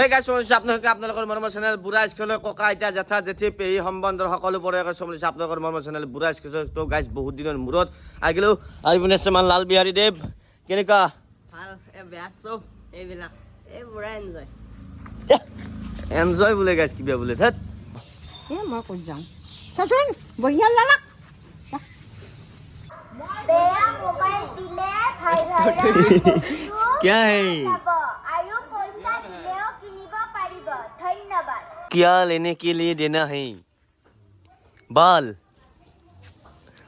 এই গাইছ চমলিছে আপোনালোকে আপোনালোকৰ মৰমৰ চেনেল বুঢ়া স্কুলৰ ককা আইতা জেঠা জেঠি পেহী সম্বন্ধৰ সকলো পৰিয়াল চমলিছে আপোনালোকৰ মৰমৰ চেনেল বুঢ়া স্কুলৰ তো গাইছ বহুত দিনৰ মূৰত আহিলোঁ। আহি পিনে আছে আমাৰ লাল বিহাৰী দেৱ? কেনেকুৱা? ভালো এ বেয়া চব এইবিলাক। এই বুঢ়া এনজয় এনজয় বোলে গাইছ কিবা বোলে ধেত মই ক'ত যাওঁ চাচোন বঢ়িয়া লালাক। মোবাইল দিলে ভাইৰাছৰ কিয়া হে যাব আৰু পইচা দিলেও কিনিব পাৰিব ধন্যবাদ क्या लेने के लिए देना है बाल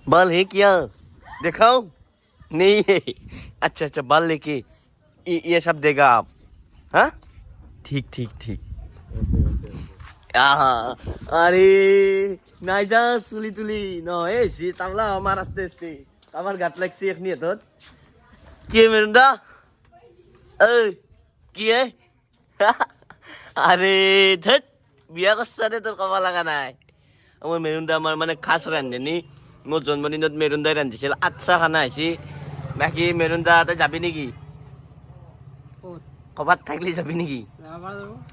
बाल है क्या दिखाओ नहीं है अच्छा अच्छा बाल लेके ये, ये सब देगा आप हाँ ठीक ठीक ठीक আহা আরে নাই যা চুলি তুলি ন এই সি তামলা আমার আস্তে আস্তে আমার গাত লাগছে এখনি তোর কি মেরুন্দা এই কি এ আরে ধেত বিয়া করছা দে তোর কবা লাগা নাই। আমার মেরুন্দা আমার মানে খাস রান্ধনি মোৰ জন্মদিনত মেৰুন্দাই ৰান্ধিছিল। আচ্ছা খানা আহিছে বাকী মেৰুন্দা তই যাবি নেকি? ক'ৰবাত থাকিলে যাবি নেকি?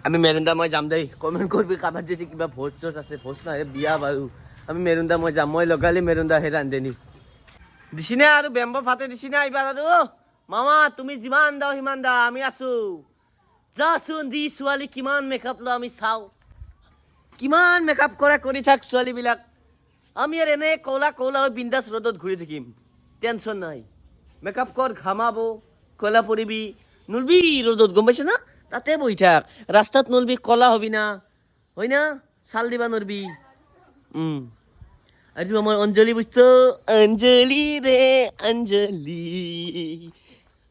আমি মেৰুন্দা মই যাম দেই। কমেণ্ট কৰিবি কাৰোবাত যদি কিবা ভোজ চোজ আছে। ভোজ নহয় বিয়া বাৰু। আমি মেৰুন্দা মই যাম। মই লগালি মেৰুন্দা সেই ৰান্ধনি দিছিনে আৰু বেম্ব ফাটে দিছিনে এইবাৰ আৰু মামা তুমি যিমান দাও সিমান দা আমি আছো। যাচোন দি ছোৱালী কিমান মেকআপ লওঁ আমি চাওঁ। কিমান মেকআপ কৰে কৰি থাক ছোৱালীবিলাক? আমি আৰু এনে কলা কলা হৈ বিন্দাছ ৰ'দত ঘূৰি থাকিম। টেনশ্যন নাই। মেকআপ কৰ ঘামাব কলা পৰিবি নলবি ৰ'দত গম পাইছে না? তাতে বহি থাক। ৰাস্তাত নলবি কলা হবি না। হয় না? চাল দিবা নৰবি উম। আৰু আমাৰ অঞ্জলি বুঝছ অঞ্জলি ৰে অঞ্জলি।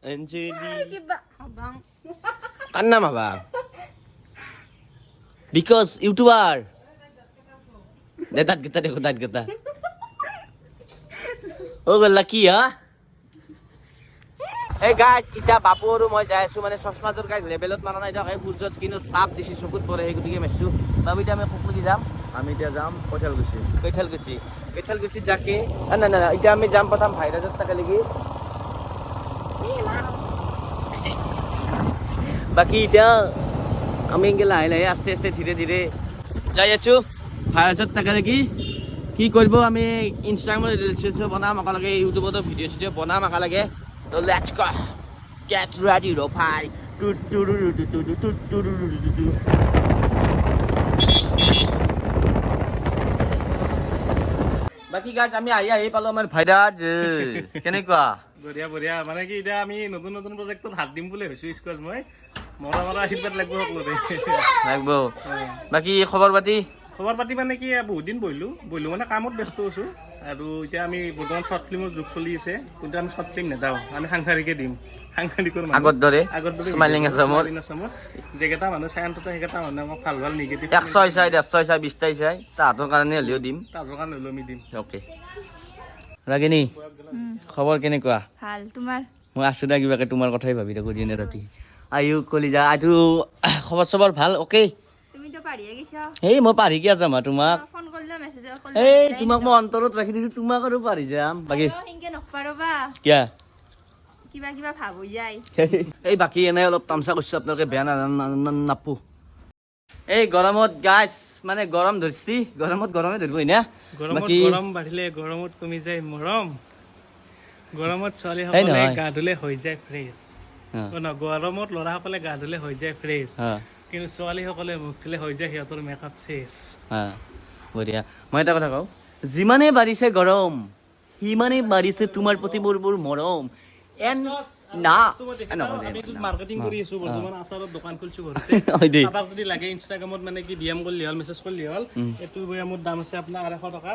অঞ্জলি। কার নাম আবার বিকজ ইউটিউবার দে দাঁত গেতা দেখো দাঁত গেতা ও গল্লা কি হা এই গাইছ এতিয়া বাপু আৰু মই যাই আছো মানে চশমাযোৰ গাইছ লেবেলত মাৰা নাই দিয়ক এই সূৰ্যত কিন্তু তাপ দিছে চকুত পৰে সেই গতিকে মাৰিছো বাবু এতিয়া আমি কুকুলি যাম। আমি এতিয়া যাম কৈঠালকুছি কৈঠালকুছি কৈঠালকুছি যাকে। নাই নাই নাই, এতিয়া আমি যাম প্ৰথম ভাইৰাজত তাকে লাগি। বাকী এতিয়া আমি গেলে আইলে আস্তে আস্তে ধীরে ধীরে যাই আছো ভাইরাসত থাকা দেখি কি করব আমি ইনস্টাগ্রামত রিলস চিলস বনাম একেলগে ইউটিউবতো ভিডিঅ' চিডিঅ' বনাম একেলগে লেটস গো গেট রেডি রো ভাই বাকী গাছ আমি আহি আহি পালো আমাৰ ভাইৰাজ কেনেকুৱা বঢ়িয়া বঢ়িয়া মানে কি এতিয়া আমি নতুন নতুন প্ৰজেক্টত হাত দিম বুলি ভাবিছোঁ স্কুৱাজ মই মৰা মৰা আশীৰ্বাদ লাগিব সকলোৰে লাগব। বাকী খবৰ পাতি? খবৰ পাতি মানে কি বহুত দিন বহিলো। বহিলো মানে কামত ব্যস্ত আছো আৰু এতিয়া আমি বৰ্তমান শ্বৰ্ট ফিল্মৰ যুগ চলি আছে। কিন্তু আমি শ্বৰ্ট ফিল্ম নেদাওঁ আমি সাংসাৰিকে দিম। সাংসাৰিকৰ। আগৰ দৰে? আগৰ দৰে স্মাইলিং মানুহ চাই অন্তত সেইকেইটা মানুহে আমাক ভালো ভালো নিগেটিভ একশ চাই ডেৰশ চাই বিশটাই চাই। তাহাঁতৰ কাৰণে হ'লেও দিম। তাহাঁতৰ কাৰণে হ'লেও আমি দিম। অ'কে। ৰাগিনী খবৰ কেনেকুৱা? ভালো। তোমাৰ? মই আছো দা কিবাকে তোমাৰ কথাই ভাবি থাকোঁ দিনে ৰাতি। আয়ু কলিজা আইটো খবৰ চবৰ ভালো? অ'কে। এই মই পাহৰি কিয় যাম আৰু তোমাক। এই তোমাক মই অন্তৰত ৰাখি দিছো তোমাক আৰু পাহৰি যাম। বাকী কিয়া? কিবা কিবা ভাব হৈ যায়। এই বাকী এনে অলপ তামচা কৰিছো আপোনালোকে বেয়া না- না- না- নাপো। এই গৰমত গাছ মানে গৰম ধৰিছি। গৰমত গৰমে ধৰিব না গৰমত বাকী গৰম বাঢ়িলে গৰমত কমি যায় মৰম। গৰমত ছোৱালীসকলে নহয়। গা ধুলে হৈ যায় ফ্ৰেছ গৰমত ল'ৰাসকলে গা ধুলে হৈ যায় ফ্ৰেছ হা, কিন্তু ছোৱালীসকলে মুখ ধুলে হৈ যায় সিহঁতৰ মেকআপ চেছ হা, বঢ়িয়া। মই এটা কথা কওঁ যিমানে বাঢ়িছে গৰম সিমানেই বাঢ়িছে তোমাৰ প্ৰতি মোৰ মোৰ মৰম। এন না। মাৰ্কেটিং কৰি আছো বৰ্তমান আচাৰৰ দোকান খুলিছো ঘৰতে। হয় কাৰোবাক যদি লাগে ইনষ্টাগ্ৰামত মানে কি ডিএম কৰিলে হ'ল মেছেজ কৰিলে হ'ল এইটো বৈয়ামৰ দাম আছে আপোনাৰ আঢ়ৈশ টকা।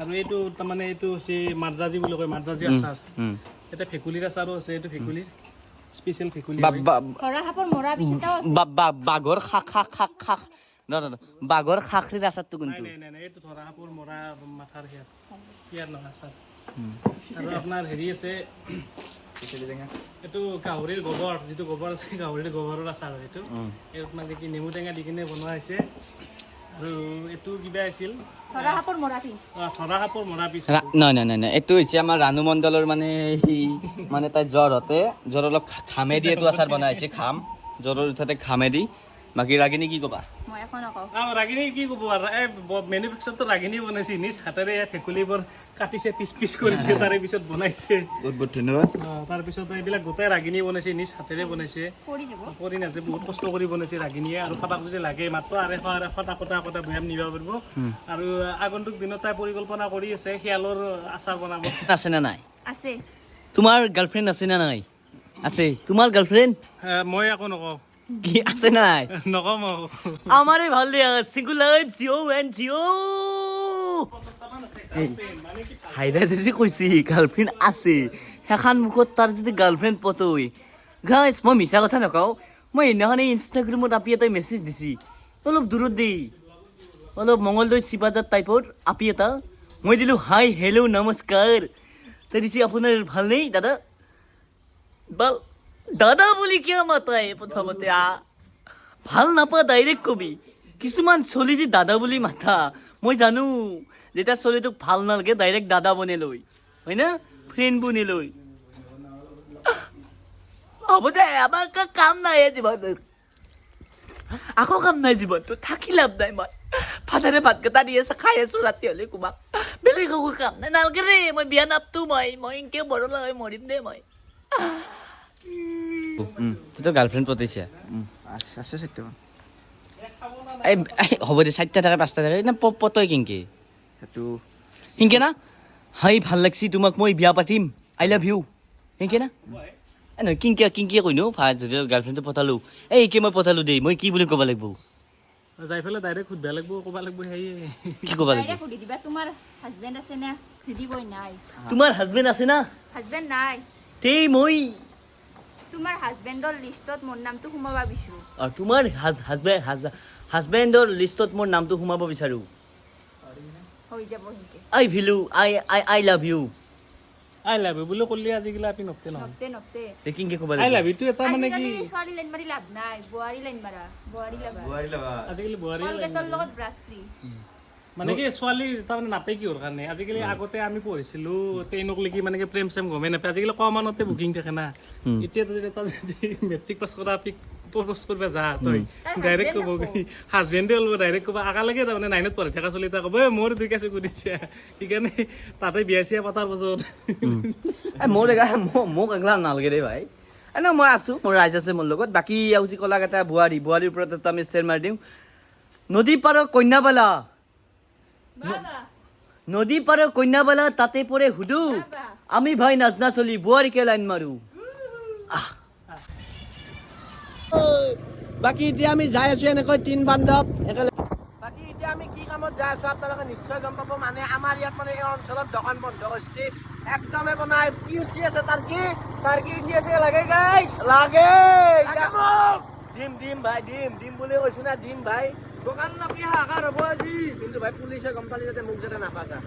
আৰু এইটো তাৰমানে এইটো হৈছে মাদ্ৰাজী বুলি কয় মাদ্ৰাজী আচাৰ। এটা ফেকুলির আচারও আছে এইটো ফেকুলিৰ স্পেচিয়েল ফেকুলি বাঘৰ খা খা খা খা বাঘৰ খাখৰিৰ আচাৰটো কিন্তু এইটো ধৰা সাপৰ মৰা মাথাৰ সেয়া ইয়াৰ নহয় আচাৰ। আৰু আপোনাৰ হেৰি আছে এইটো গাহৰিৰ গোবৰ যিটো গোবৰ আছে গাহৰিৰ গোবৰৰ আচাৰ সেইটো এইটো। মানে কি নেমু টেঙা দি কিনে বনোৱা হৈছে নহয় নহয় নহয় এইটো। হৈছে আমাৰ ৰাণু মণ্ডলৰ মানে সি মানে তাই জ্বৰতে জ্বৰ অলপ ঘামে এইটো আচাৰ বনাই আহিছে ঘাম জ্বৰৰ উঠাতে ঘামেদি বাকী ৰাগিনী কি ক'বা? মই একো নকওঁ ৰাগিনী কি ক'ব মেনুফেকচাৰটো ৰাগিনী বনাইছে। নিজ হাতেৰে ভেকুলীবোৰ কাটিছে পিচ পিচ কৰিছে তাৰে পিছত বনাইছে। বহুত বহুত ধন্যবাদ। তাৰপিছত এইবিলাক গোটেই ৰাগিনী বনাইছে নিজ হাতেৰে বনাইছে। কৰি নাছে বহুত কষ্ট কৰি বনাইছে ৰাগিনীয়ে আৰু কাৰোবাক যদি লাগে মাত্ৰ আঢ়ৈশ আঢ়ৈশ টাকতা একতা বৈয়াম নিব পাৰিব। আৰু আগন্তুক দিনত তাই পৰিকল্পনা কৰি আছে শিয়ালৰ আচাৰ বনাব। আছে নে নাই? আছে। তোমাৰ গাৰ্লফ্ৰেণ্ড আছে নে নাই? আছে। তোমাৰ গাৰ্লফ্ৰেণ্ড মই একো নকওঁ। কি আছে নাই? নকওঁ মই আমাৰে ভালো দিয়া single life Jio' and Jio' হাইৰা যে কৈছে গাৰ্লফ্ৰেণ্ড আছে। সেইখন মুখত তাৰ যদি গাৰ্লফ্ৰেণ্ড পতৈ গাইছ মই মিছা কথা নকওঁ মই সেইদিনাখনে ইনষ্টাগ্ৰামত আপি এটাই মেছেজ দিছি। অলপ দূৰত দেই। অলপ মঙলদৈ চিপাজাৰ টাইপৰ আপি এটা। মই দিলোঁ হাই হেল্ল' নমস্কাৰ। তাই দিছে আপোনাৰ ভালনে দাদা বাল দাদা বুলি কিয় মাতাই প্ৰথমতে আ ভালো নাপা ডাইৰেক্ট কবি। কিছুমান চলি যে দাদা বুলি মাথা, মই জানো যেতিয়া চলিটোক ভালো নালাগে ডাইৰেক্ট দাদা বনাই লৈ, হয় না? ফ্ৰেণ্ড বনাই লৈ। হ'ব দে, আমাৰ কাম নাই এই জীৱনটোত। আকৌ কাম নাই জীৱনটো থাকি লাভ নাই মই। ফাদাৰে ভাতকেইটা দি আছে, খাই আছো, ৰাতি হ'লে কোমাক বেলেগ একো কাম নাই, নালাগে ৰে, মই বিয়া নাপতো মই মই এনেকৈ বৰলা হৈ মৰিম দে মই। তোৰ গাৰ্লফ্ৰেণ্ড পতাইছে আছে চাৰিটামান এই হ'ব দে চাৰিটা থাকে পাঁচটা থাকে না পতই কিনকে সেইটো। সিনকে না? হাই ভালো লাগছি তোমাক মই বিয়া পাতিম। আই লাভ ইউ সিনকে না? এই নহয় কিনকে কিনকে কৈনো ভা যদি গাৰ্লফ্ৰেণ্ডটো পঠালোঁ এই একে মই পঠালোঁ দেই মই কি বুলি ক'ব লাগিব? যাই পেলাই ডাইৰেক্ট সুধিব লাগিব ক'ব লাগিব সেয়ে কি ক'ব লাগিব? সুধি দিবা তোমাৰ হাজবেণ্ড আছে নে? সুধিবই নাই। তোমাৰ হাজবেণ্ড আছে না? হাজবেণ্ড নাই। তেই মই তোমাৰ হাজবেণ্ডৰ লিষ্টত মোৰ নামটো সোমাব বিচাৰোঁ। আৰু তোমাৰ হাজবেণ্ড হাজবেণ্ডৰ লিষ্টত মোৰ নামটো সোমাব বিচাৰোঁ। হৈ যাব সেনেকে I ভিলু I I I love you I love you বুলি ক'লে আজিকালি আপি নপতে নহয়। নপতে নপতে। তে কিনকে ক'ব আই লাভ ইউটো এটা মানে কি? ছোৱালী লাইন মাৰি লাভ নাই বোৱাৰী লাইন মাৰা বোৱাৰী লাভা আজিকালি বোৱাৰী কলগেটৰ লগত ব্ৰাছ ফ্ৰী মানে কি ছোৱালী তাৰমানে নাপায় কিহৰ কাৰণে। আজিকালি আগতে আমি পঢ়িছিলো ট্ৰেইনক লেকি মানে কি প্ৰেম চেম গমেই নাপায়। আজিকালি কমানতে বুকিং থাকে না। এতিয়া যদি এটা যদি মেট্ৰিক পাছ কৰা আপি প্ৰপ'জ কৰিব যা তই। ডাইৰেক্ট ক'ব কি হাজবেণ্ডে ওলাব ডাইৰেক্ট ক'ব আগালৈকে তাৰমানে নাইনত পঢ়ি থকা চলি এটা ক'ব "এ, মোৰ দুই কেছে কৰিছে সেইকাৰণে তাতে বিয়া চিয়া পতাৰ পাছত। মোৰ এগা মোক এগলা নালাগে দেই ভাই। এনে মই আছোঁ মোৰ ৰাইজ আছে মোৰ লগত। বাকী আৰু যি ক'লাক এটা বোৱাৰী বোৱাৰীৰ ওপৰত এটা আমি ষ্টেৰ মাৰি দিওঁ। নদী পাৰৰ কন্যাবালা। নদী পাৰৰ কন্যাবালা তাতে পৰে সুধো বাবা। আমি ভাই নাজনা চলি বোৱাৰীকে লাইন মাৰো। আহ। বাকী এতিয়া আমি যাই আছো এনেকৈ তিন বান্ধৱ। একেলগে বাকী এতিয়া আমি কি কামত যাই আছো আপোনালোকে নিশ্চয় গম পাব। মানে আমাৰ ইয়াত মানে এই অঞ্চলত দোকান বন্ধ কৰিছে একদমে বনাই কি উঠি আছে তাৰ কি? তাৰ কি উঠি আছে লাগে গাইছ লাগে। দিম দিম ভাই দিম দিম বুলি কৈছো না দিম ভাই। দোকান নাপি হাহাকাৰ হ'ব আজি? কিন্তু ভাই পুলিচে গম পালি যাতে মোক যাতে নাপাতা।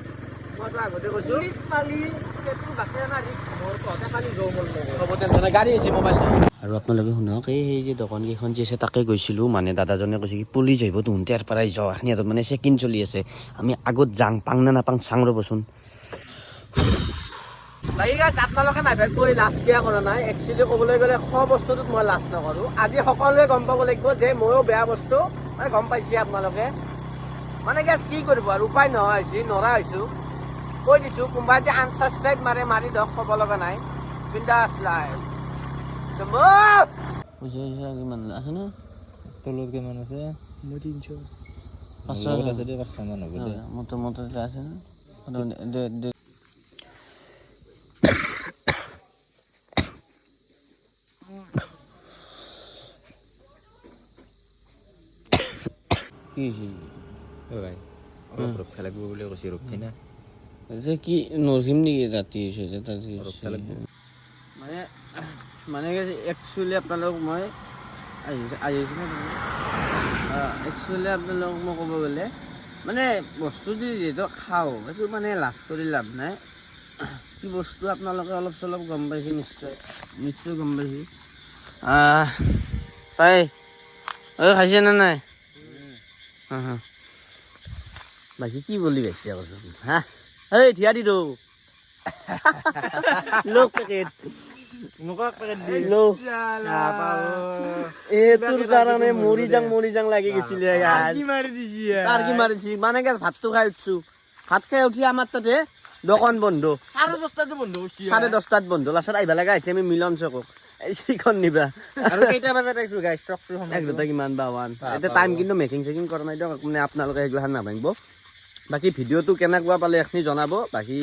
মইতো আগতে কৈছো। পুলিচ পালি সেইটো বাছে না ৰিক্স মোৰ তহঁতে খালি জৌ মোৰ হ'ব টেনশ্যন গাড়ী আহিছে মোবাইল আৰু আপোনালোকে শুনক এই সেই যে দোকান কেইখন যে আছে তাকে গৈছিলোঁ মানে দাদাজনে কৈছে কি পুলিচ আহিব তহঁতে ইয়াৰ পৰাই যাওঁ সিহঁতৰ মানে চেকিং চলি আছে। আমি আগত যাং পাং নে নাপাং চাং ৰ'বচোন। বাকী গাছ আপোনালোকে নাভাবিবই লাজ কিয়া কৰা নাই। একচুৱেলি ক'বলৈ গ'লে স বস্তুটোত মই লাজ নকৰোঁ। আজি সকলোৱে গম পাব লাগিব যে ময়ো বেয়া বস্তু মানে গম পাইছে আপোনালোকে। মানে গেছ কি কৰিব আৰু? উপায় নোহোৱা হৈছে নৰা হৈছোঁ। কৈ দিছোঁ কোনোবাই এতিয়া আনছাবস্ক্ৰাইব মাৰে মাৰি দিয়ক ক'ব লগা নাই। বিন্দাছ লাইভ পইচা পইচা কিমান আছেনে তলত কিমান আছে। মই তিনিশ। পাঁচশ আছে দে পাঁচশমান হ'ব দে। মোটো মোটো আছে কি ভাই অলপ ৰক্ষা লাগিব বুলি কৈছে ৰক্ষী না যে কি নৰখিম নেকি ৰাতি ৰক্ষা লাগিব। মানে মানে একচুৱেলি আপোনালোক মই আহিছোঁ একচুৱেলি আপোনালোকক মই ক'ব গ'লে মানে বস্তু যি যিহেতু খাওঁ সেইটো মানে লাজ কৰি লাভ নাই। কি বস্তু আপোনালোকে অলপ চলপ গম পাইছে নিশ্চয় নিশ্চয় গম পাইছে। পাই। ঐ খাইছে নে নাই? হা হা বাকী কি বুলি ভাবিছে আকৌ হা এই ঠিয়া দি দৌ। লোক কি মানে কি ভাতটো খাই উঠছো। ভাত খাই উঠি আমাৰ তাতে দোকান বন্ধ। চাৰে দহটাত বন্ধ লাষ্টত আহিব লগা হৈছে আমি মিলন চকক এই চিখন নিবা। আৰু কেইটা বজাত আহিছো গাইছ চকটো এক দুটা কিমান বা ওৱান এতিয়া টাইম কিন্তু মেকিং চেকিং কৰা নাই দিয়ক মানে আপোনালোকে সেইগিলাখান নাভাঙিব। বাকী ভিডিঅ'টো কেনেকুৱা পালে এইখিনি জনাব। বাকী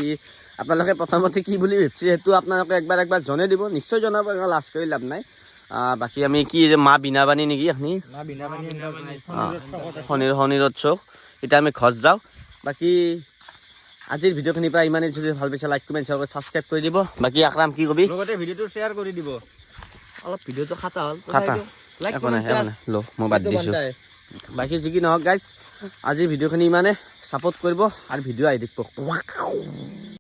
আপোনালোকে প্ৰথমতে কি বুলি ভাবিছে সেইটো আপোনালোকে একবাৰ একবাৰ জনাই দিব। নিশ্চয় জনাব লাষ্ট কৰি লাভ নাই। বাকী আমি কি যে মা বিনাবানী নেকি এইখিনি শনিৰ শনিৰত চৌক। এতিয়া আমি ঘৰত যাওঁ। বাকী আজিৰ ভিডিঅ'খিনিৰ পৰা ইমানেই। যদি ভালো পাইছে লাইক কমেণ্ট শ্বেয়াৰ কৰি ছাবস্ক্ৰাইব কৰি দিব। বাকী আকৰাম কি কবি? লগতে ভিডিঅ'টো শ্বেয়াৰ কৰি দিব। অলপ হ'ল। ল মই বাদ দিছোঁ। বাকী যি কি নহওক গাইজ আজি ভিডিঅ'খিনি ইমানে ছাপোৰ্ট কৰিব আৰু ভিডিঅ' আহি থাকিব।